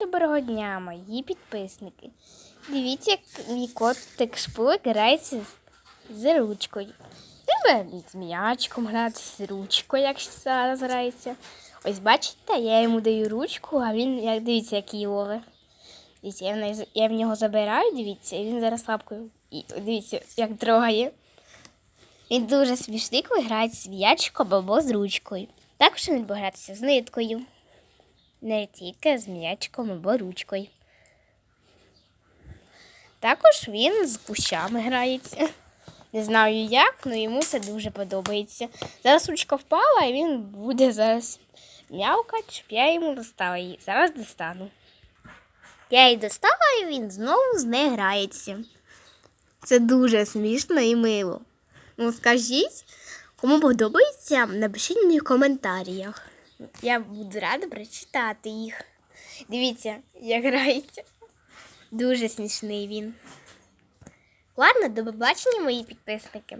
Доброго дня, мої підписники. Дивіться, як мій котик шпулик грається з, ручкою. Він з м'ячком грати з ручкою, як зараз грається. Ось бачите, я йому даю ручку, а він, як дивіться, як її ловить. Дивіться, я в, неї- я в нього забираю, дивіться, і він зараз лапкою. І дивіться, як трогає. Він дуже смішний, коли грається з м'ячиком або з ручкою. Також він буде гратися з ниткою. Не тільки з м'ячиком або ручкою. Також він з кущами грається. Не знаю як, але йому це дуже подобається. Зараз ручка впала, і він буде зараз м'явкати, щоб я йому достала її. Зараз достану. Я її достала, і він знову з нею грається. Це дуже смішно і мило. Ну, скажіть, кому подобається, напишіть мені в коментарях. Я буду рада прочитати їх. Дивіться, як грається. Дуже смішний він. Ладно, до побачення, мої підписники.